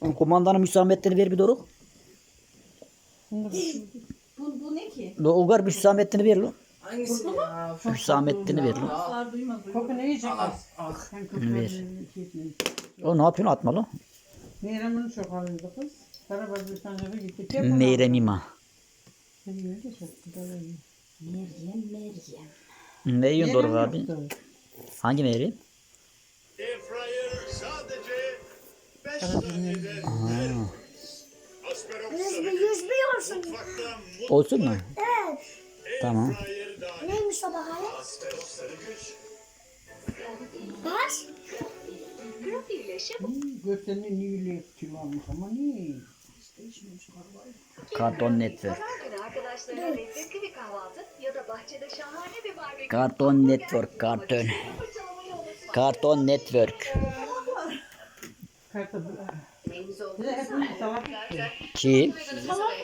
Kumandanın müsametlerini ver bir doruk. Bu, bu ne ki? Lo Ugar müsametlerini ver lo. Hangisi ya? Müsametlerini ver lo. Aslar duymaz duymaz. Koku ne yiyecek? Az az. Sen Ver. O ne yapıyorsun atma lo. Meyrem bunu çok alıyordu kız. Karabaz bir tane de gitti. Hep onu Meyrem aldı. ima. Çok güzel yiyor. Meryem Meryem. Ne yiyorsun doruk Meyrem abi? yoktu. Hangi Meryem? Airfryer sadece 5 saniyede Asperok Yüz, sarı yüz bir olsun. mu? Evet. Tamam. Neymiş o bakalım? Asperok sarı güç. Bak. Hmm, Göksel'in niye kilo almış ama niye? Karton barbekü. Karton Network. Karton. Karton Network. Kartı Neyimiz Bir de olduysa hepimiz salak Kim? Salak